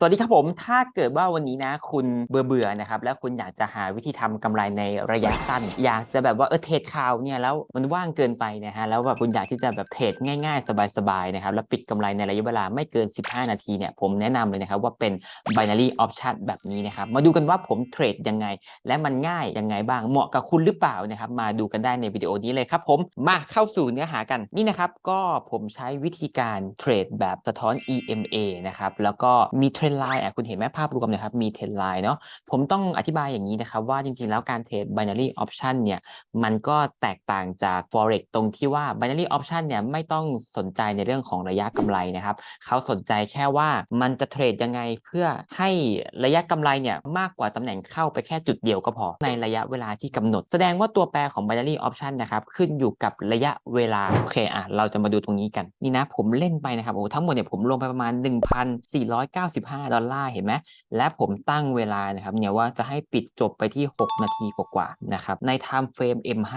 สวัสดีครับผม ถ้าเกิดว่าวันนี้นะ คุณเบื่อเบื่อๆนะครับ แล้วคุณอยากจะหาวิธีทำกำไรในระยะสั้น อยากจะแบบว่าเออเทรดข่าวเนี่ยแล้วมันว่างเกินไปนะฮะแล้วแบบคุณอยากที่จะแบบเทรดง่ายๆ สบายๆนะครับแล้วปิดกำไรในระยะเวลาไม่เกิน 15 นาทีเนี่ยผมแนะนำเลยนะครับว่าเป็น binary option แบบนี้นะครับ มาดูกันว่าผมเทรดยังไง และมันง่ายยังไงบ้างเหมาะกับคุณหรือเปล่านะครับมาดูกันได้ในวิดีโอนี้เลยครับผมมาเข้าสู่เนื้อหากันนี่นะครับก็ผมใช้วิธีการเทรดแบบสะท้อน EMA นะครับแล้วก็มีเทรนไลน์อะคุณเห็นไหมภาพรวมนะครับมีเทรนไลน์เนาะผมต้องอธิบายอย่างนี้นะครับ ว่าจริงๆแล้วการเทรด binary option เนี่ยมันก็แตกต่างจาก forex ตรงที่ว่า binary option เนี่ยไม่ต้องสนใจในเรื่องของระยะกำไรนะครับเขาสนใจแค่ว่ามันจะเทรดยังไงเพื่อให้ระยะกำไรเนี่ยมากกว่าตำแหน่งเข้าไปแค่จุดเดียวก็พอ ในระยะเวลาที่กำหนด แสดงว่าตัวแปรของ binary option นะครับขึ้นอยู่กับระยะเวลาโอเคอะเราจะมาดูตรงนี้กันนี่นะผมเล่นไปนะครับโอ้ทั้งหมดเนี่ยผมลงไปประมาณ 1,495ดอลลาร์เห็นไหมและผมตั้งเวลานะครับเนี่ยว่าจะให้ปิดจบไปที่ 6 นาทีกว่าๆนะครับใน time frame M5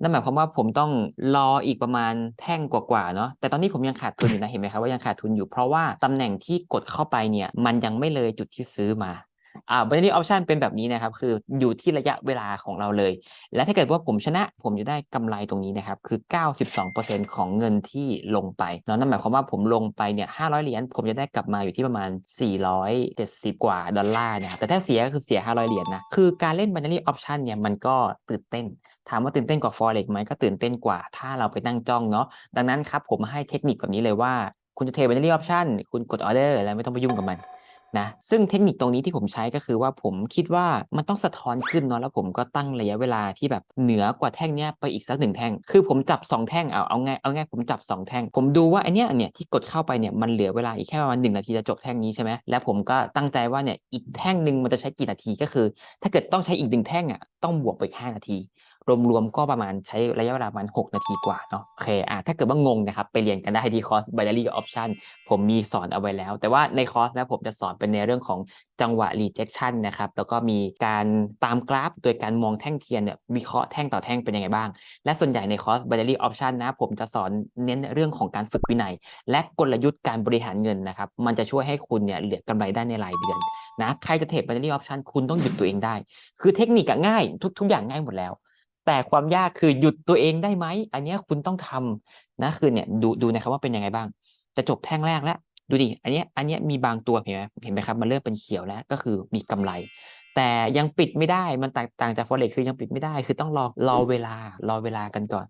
นั่นหมายความว่าผมต้องรออีกประมาณแท่งกว่าๆเนาะแต่ตอนนี้ผมยังขาดทุนอยู่นะเห็นไหมครับว่ายังขาดทุนอยู่เพราะว่าตำแหน่งที่กดเข้าไปเนี่ยมันยังไม่เลยจุดที่ซื้อมา อ่า binary option เป็นแบบนี้นะครับ คืออยู่ที่ระยะเวลาของเราเลย และถ้าเกิดว่าผมชนะ ผมจะได้กำไรตรงนี้นะครับ คือ 92%ของเงินที่ลงไปเนาะนั่นหมายความว่าผมลงไปเนี่ย500 เหรียญ ผมจะได้กลับมาอยู่ที่ประมาณ 470 กว่าดอลลาร์นะครับ แต่ถ้าเสียก็คือเสีย 500 เหรียญนะคือการเล่น binary option เนี่ย มันก็ตื่นเต้น ถามว่าตื่นเต้นกว่า forex ไหมก็ตื่นเต้นกว่า ถ้าเราไปนั่งจ้องเนาะ ดังนั้นครับ ผมให้เทคนิคแบบนี้เลยว่า คุณจะเทรด binary option คุณกดออเดอร์แล้วไม่ต้องไปยุ่งกับมัน นะซึ่งเทคนิคตรงนี้ที่ผมใช้ก็คือว่าผมคิดว่ามันต้องสะท้อนขึ้นเนาะแล้วผมก็ตั้งระยะเวลาที่แบบเหนือกว่าแท่งเนี้ยไปอีกสักหนึ่งแท่ง คือผมจับ 2 แท่งเอาเอาง่ายเอาง่ายผมจับ 2 แท่ง ผมดูว่าไอเนี้ยเนี่ยที่กดเข้าไปเนี่ยมันเหลือเวลาอีกแค่ประมาณหนึ่งนาทีจะจบแท่งนี้ใช่ไหมแล้วผมก็ตั้งใจว่าเนี่ยอีกแท่งหนึ่งมันจะใช้กี่นาทีก็คือ ถ้าเกิดต้องใช้อีกหนึ่งแท่งอะต้องบวกไปอีก5นาที รวมๆก็ประมาณใช้ระยะเวลาประมาณ 6 นาทีกว่าเนาะโอเคอะถ้าเกิดว่างงนะครับ ไปเรียนกันได้ที่คอร์ส binary option ผมมีสอนเอาไว้แล้ว แต่ว่าในคอร์สนะผมจะสอนเป็นในเรื่องของจังหวะ rejection นะครับแล้วก็มีการตามกราฟ โดยการมองแท่งเทียนเนี่ยวิเคราะห์แท่งต่อแท่งเป็นยังไงบ้าง และส่วนใหญ่ในคอร์ส binary option นะผมจะสอนเน้นเรื่องของการฝึกวินัย และกลยุทธ์การบริหารเงินนะครับมันจะช่วยให้คุณเนี่ยเหลือกำไรได้ในรายเดือนนะใครจะเทรด binary option คุณต้องหยุดตัวเองได้ คือเทคนิคง่ายทุกทุกอย่างง่ายหมดแล้ว แต่ความยากคือหยุดตัวเองได้ไหม อันนี้คุณต้องทำนะคือเนี่ยดูดูนะครับว่าเป็นยังไงบ้าง จะจบแท่งแรกแล้ว ดูดิ อันนี้อันนี้มีบางตัวเห็นไหมเห็นไหมครับ มันเริ่มเป็นเขียวแล้วก็คือมีกำไร แต่ยังปิดไม่ได้มันแตกต่างจากฟอเร็กคือยังปิดไม่ได้ คือต้องรอรอเวลารอเวลากันก่อน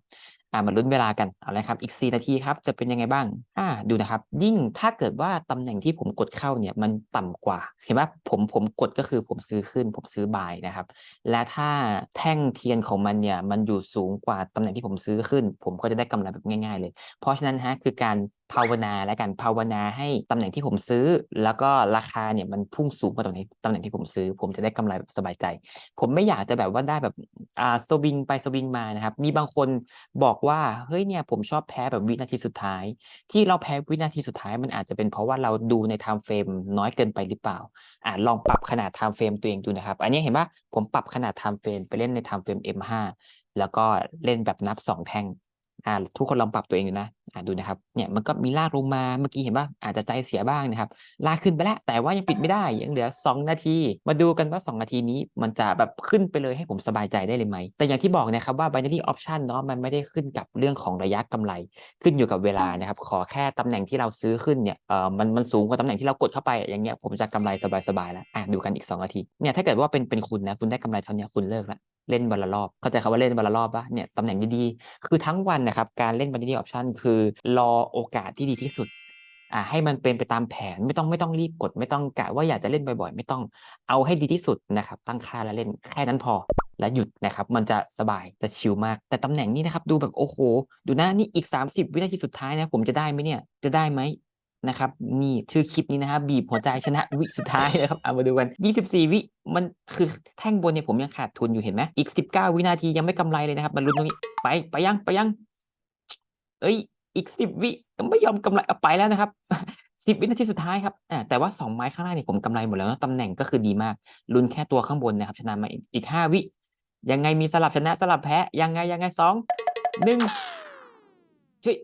อ่ามาลุ้นเวลากันเอาละครับอีก 4 นาทีครับจะเป็นยังไงบ้างอ่าดูนะครับ ยิ่งถ้าเกิดว่าตำแหน่งที่ผมกดเข้าเนี่ยมันต่ำกว่า เห็นไหมผมผมกดก็คือผมซื้อขึ้น ผมซื้อบายนะครับ และถ้าแท่งเทียนของมันเนี่ยมันอยู่สูงกว่าตำแหน่งที่ผมซื้อขึ้น ผมก็จะได้กำไรแบบง่าย ๆ เลย เพราะฉะนั้นฮะคือการ ภาวนาและการภาวนาให้ตำแหน่งที่ผมซื้อ แล้วก็ราคาเนี่ยมันพุ่งสูงกว่าตำแหน่งตำแหน่งที่ผมซื้อ ผมจะได้กำไรแบบสบายใจ ผมไม่อยากจะแบบว่าได้แบบอ่าสวิงไปสวิงมานะครับ มีบางคนบอกว่าเฮ้ยเนี่ยผมชอบแพ้แบบวินาทีสุดท้าย ที่เราแพ้วินาทีสุดท้าย มันอาจจะเป็นเพราะว่าเราดูในไทม์เฟรมน้อยเกินไปหรือเปล่าอ่าลองปรับขนาดไทม์เฟรมตัวเองดูนะครับ อันนี้เห็นปะผมปรับขนาดไทม์เฟรมไปเล่นในไทม์เฟรม M5 แล้วก็เล่นแบบนับ 2 แท่งอ่าทุกคนลองปรับตัวเองดูนะ ดูนะครับเนี่ยมันก็มีลากลงมาเมื่อกี้เห็นปะอาจจะใจเสียบ้างนะครับ ลากขึ้นไปแล้ว แต่ว่ายังปิดไม่ได้ยังเหลือ 2 นาที มาดูกันว่า 2 นาทีนี้มันจะแบบขึ้นไปเลยให้ผมสบายใจได้เลยไหม แต่อย่างที่บอกนะครับว่า binary option เนาะมันไม่ได้ขึ้นกับเรื่องของระยะกำไร ขึ้นอยู่กับเวลานะครับ ขอแค่ตำแหน่งที่เราซื้อขึ้นเนี่ยเออมันมันสูงกว่าตำแหน่งที่เรากดเข้าไปอย่างเงี้ยผมจะกำไรสบายๆแล้วอะดูกันอีก 2 นาทีเนี่ยถ้าเกิดว่าเป็นเป็นคุณนะคุณได้กำไรเท่านี้คุณเลิกละเล่นวันละรอบเข้าใจคำว่าเล่นวันละรอบปะเนี่ยตำแหน่งดีๆคือทั้งวันนะครับการเล่น binary option คือรอโอกาสที่ดีที่สุดอ่าให้มันเป็นไปตามแผนไม่ต้องไม่ต้องรีบกด ไม่ต้องกะว่าอยากจะเล่นบ่อยๆ ไม่ต้องเอาให้ดีที่สุดนะครับ ตั้งค่าแล้วเล่นแค่นั้นพอแล้วหยุดนะครับ มันจะสบายจะชิลมาก แต่ตำแหน่งนี้นะครับ ดูแบบโอ้โห ดูนะนี่อีก 30 วินาทีสุดท้ายนะ ผมจะได้ไหมเนี่ยจะได้ไหมนะครับนี่ชื่อคลิปนี้นะครับบีบหัวใจชนะวิสุดท้ายนะครับเอามาดูกัน 24 วิมันคือแท่งบนเนี่ยผมยังขาดทุนอยู่เห็นไหมอีก 19 วินาทียังไม่กำไรเลยนะครับมันลุ้นตรงนี้ไปไปยังไปยัง เอ้ย อีกสิบวิไม่ยอมกำไรเอาไปแล้วนะครับสิบวินาทีสุดท้ายครับแต่ว่าสองไม้ข้างล่างเนี่ยผมกำไรหมดแล้วตำแหน่งก็คือดีมากลุ้นแค่ตัวข้างบนนะครับชนะมาอีกอีกห้าวิ ยังไงมีสลับชนะสลับแพ้ยังไงยังไงสองหนึ่งช่วย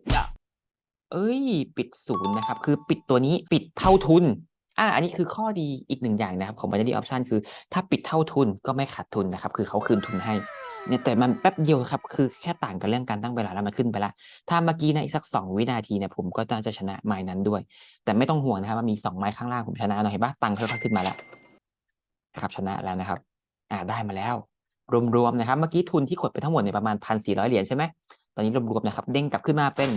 เอ้ย ปิดศูนย์นะครับ คือปิดตัวนี้ปิดเท่าทุนอ่าอันนี้คือข้อดีอีกหนึ่งอย่างนะครับ ของ binary option คือ ถ้าปิดเท่าทุนก็ไม่ขาดทุนนะครับ คือเขาคืนทุนให้ เนี่ยแต่มันแป๊บเดียวครับ คือแค่ต่างกันเรื่องการตั้งเวลาแล้วมันขึ้นไปละถ้าเมื่อกี้นะอีกสัก 2 วินาทีเนี่ยผมก็น่าจะชนะไม้นั้นด้วย แต่ไม่ต้องห่วงนะครับมันมี2ไม้ข้างล่างผมชนะเนาะเห็นปะตังค์ค่อยๆขึ้นมาแล้วครับชนะแล้วนะครับ อ่าได้มาแล้ว รวมๆนะครับ เมื่อกี้ทุนที่ขดไปทั้งหมดเนี่ยประมาณ1,400เหรียญใช่ไหมตอนนี้รวมๆนะครับเด้งกลับขึ้นมาเป็น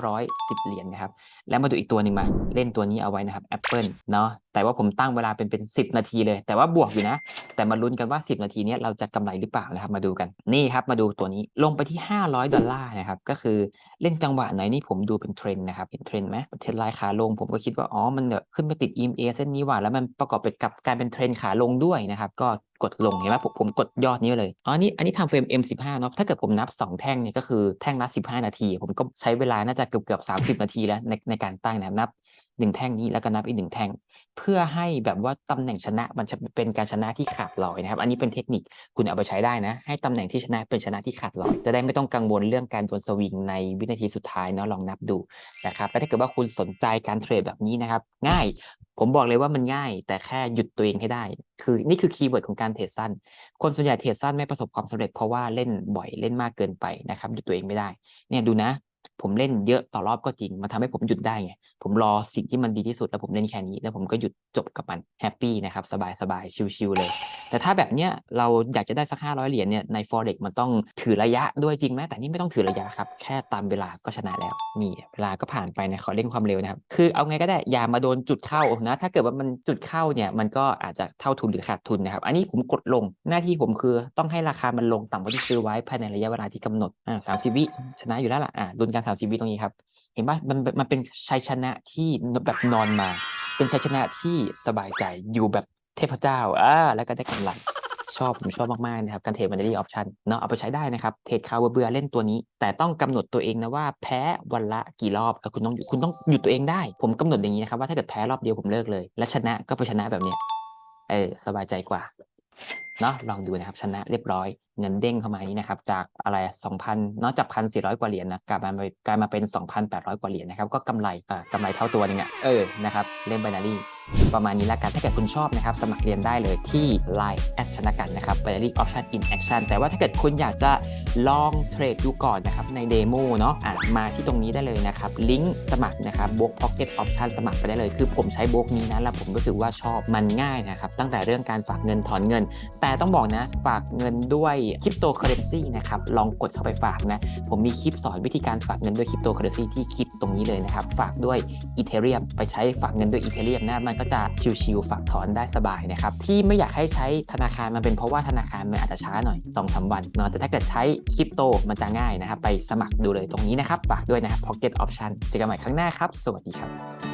1,910 เหรียญนะครับ แล้วมาดูอีกตัวหนึ่งมา เล่นตัวนี้เอาไว้นะครับ Apple เนาะแต่ว่าผมตั้งเวลาเป็นเป็น 10 นาทีเลย แต่ว่าบวกอยู่นะ แต่มาลุ้นกันว่า 10 นาทีนี้เราจะกำไรหรือเปล่านะครับมาดูกันนี่ครับมาดูตัวนี้ลงไปที่ 500 ดอลลาร์นะครับก็คือเล่นจังหวะไหนนี่ผมดูเป็นเทรนด์นะครับเห็นเทรนด์ไหมเทรนด์ลายขาลงผมก็คิดว่าอ๋อมันเนี่ยขึ้นไปติด EMA เส้นนี้ว่ะแล้วมันประกอบไปกับการเป็นเทรนด์ขาลงด้วยนะครับก็ กดลงเห็นไหมผมผมกดยอดนี้เลยอ๋อนี่อันนี้ทำเฟรม M15 เนาะถ้าเกิดผมนับ 2 แท่งเนี่ยก็คือแท่งละ 15 นาที ผมก็ใช้เวลาน่าจะเกือบเกือบ30นาทีแล้วในในการตั้งนะครับนับ1แท่งนี้แล้วก็นับอีก1แท่ง เพื่อให้แบบว่าตำแหน่งชนะมันจะเป็นการชนะที่ขาดลอยนะครับ อันนี้เป็นเทคนิคคุณเอาไปใช้ได้นะ ให้ตำแหน่งที่ชนะเป็นชนะที่ขาดลอย จะได้ไม่ต้องกังวลเรื่องการโดนสวิงในวินาทีสุดท้ายเนาะลองนับดูนะครับแล้วถ้าเกิดว่าคุณสนใจการเทรดแบบนี้นะครับ ง่าย ผมบอกเลยว่ามันง่าย แต่แค่หยุดตัวเองให้ได้ คือนี่คือคีย์เวิร์ดของการเทรดสั้น คนส่วนใหญ่เทรดสั้นไม่ประสบความสำเร็จเพราะว่าเล่นบ่อยเล่นมากเกินไปนะครับหยุดตัวเองไม่ได้ เนี่ยดูนะ ผมเล่นเยอะต่อรอบก็จริง มันทำให้ผมหยุดได้ไง ผมรอสิ่งที่มันดีที่สุดแล้วผมเล่นแค่นี้ แล้วผมก็หยุดจบกับมันแฮปปี้นะครับสบายสบายชิลๆเลย แต่ถ้าแบบเนี้ยเราอยากจะได้สัก500เหรียญเนี่ยใน forex มันต้องถือระยะด้วยจริงไหมแต่นี่ไม่ต้องถือระยะครับแค่ตามเวลาก็ชนะแล้วนี่เวลาก็ผ่านไปนะขอเร่งความเร็วนะครับ คือเอาไงก็ได้อย่ามาโดนจุดเข้านะ ถ้าเกิดว่ามันจุดเข้าเนี่ยมันก็อาจจะเท่าทุนหรือขาดทุนนะครับ อันนี้ผมกดลงหน้าที่ผมคือต้องให้ราคามันลงต่ำกว่าที่ซื้อไว้ภายในระยะเวลาที่กำหนดอ่าสามสิบวิชนะอยู่แล้วล่ะอ่าดุลการสามสิบวิตรงนี้ครับ เห็นป่ะมันมันเป็นชัยชนะที่แบบนอนมา เป็นชัยชนะที่สบายใจอยู่แบบเทพเจ้าอ่าแล้วก็ได้กำไร ชอบผมชอบมากๆนะครับการเทรดวันเดลี่ออปชันเนาะเอาไปใช้ได้นะครับ เทรดคาวเบื่อเล่นตัวนี้ แต่ต้องกำหนดตัวเองนะว่าแพ้วันละกี่รอบแล้วคุณต้องคุณต้องหยุดตัวเองได้ ผมกำหนดอย่างนี้นะครับว่าถ้าเกิดแพ้รอบเดียวผมเลิกเลย และชนะก็ไปชนะแบบเนี้ยเออสบายใจกว่า เนาะลองดูนะครับชนะเรียบร้อยเงินเด้งเข้ามานี้นะครับจากอะไร 2,000 เนาะจาก1,400กว่าเหรียญนะกลายมาเป็นกลายมาเป็น 2,800 กว่าเหรียญนะครับก็กำไรอ่ากำไรเท่าตัวนึงอะเออนะครับเล่น binary ประมาณนี้ละกันถ้าเกิดคุณชอบนะครับสมัครเรียนได้เลยที่ Line แอดชนะกันนะครับ binary option in action แต่ว่าถ้าเกิดคุณอยากจะลองเทรดดูก่อนนะครับในเดโมเนาะอะมาที่ตรงนี้ได้เลยนะครับลิงก์สมัครนะครับบ o ก Pocket Option สมัครไปได้เลย คือผมใช้โบกนี้นะแล้วผมรู้สึกว่าชอบมันง่ายนะครับตั้งแต่เรื่องการฝากเงินถอนเงินแต่ต้องบอกนะฝากเงินด้วยคริปโตเคอเรนซีนะครับลองกดเข้าไปฝากนะ ผมมีคลิปสอนวิธีการฝากเงินด้วยคริปโตเคอเรนซีที่คลิปตรงนี้เลยนะครับ ฝากด้วยอีเทเรียมไปใช้ฝากเงินด้วยอีเทเรียมนะมันก็จะชิวๆฝากถอนได้สบายนะครับที่ไม่อยากให้ใช้ธนาคารมันเป็นเพราะว่าธนาคารมันอาจจะช้าหน่อย2อสวันเนาะแต่ถ้าเกิดใช้คริปโตมันจะง่ายนะครับไปสมัครดูเลยตรงนี้นะครับฝากด้วยนะครับ Pocket Option เจอกันใหม่ครั้งหน้าครับ สวัสดีครับ